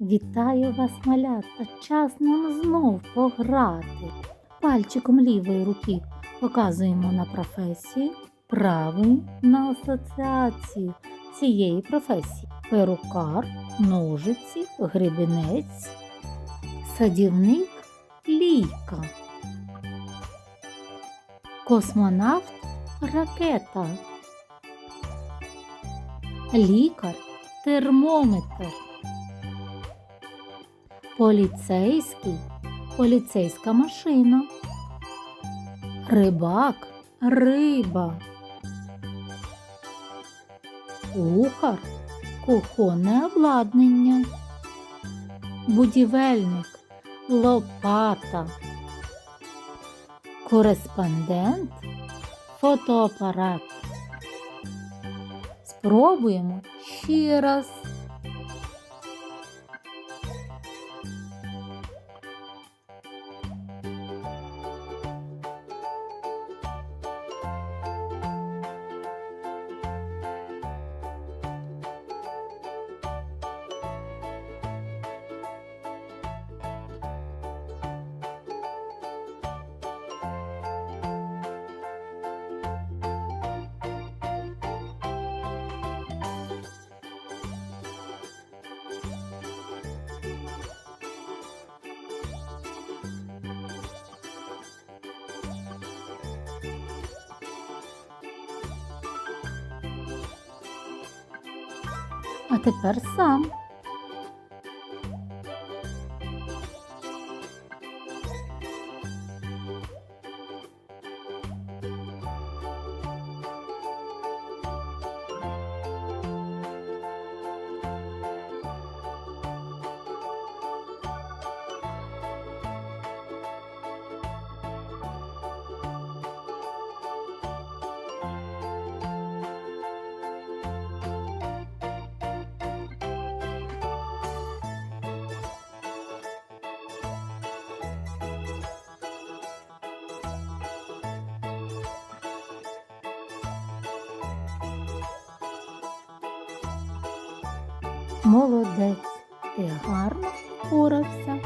Вітаю вас, малята! Час нам знов пограти. Пальчиком лівої руки показуємо на професію, правий на асоціацію цієї професії. Перукар, ножиці, гребінець, садівник, лійка. Космонавт ракета. Лікар термометр. Поліцейський поліцейська машина. Рибак риба. Кухар кухонне обладнання. Будівельник лопата. Кореспондент фотоапарат. Спробуємо ще раз. А тепер сам. Молодець, ти гарно впорався.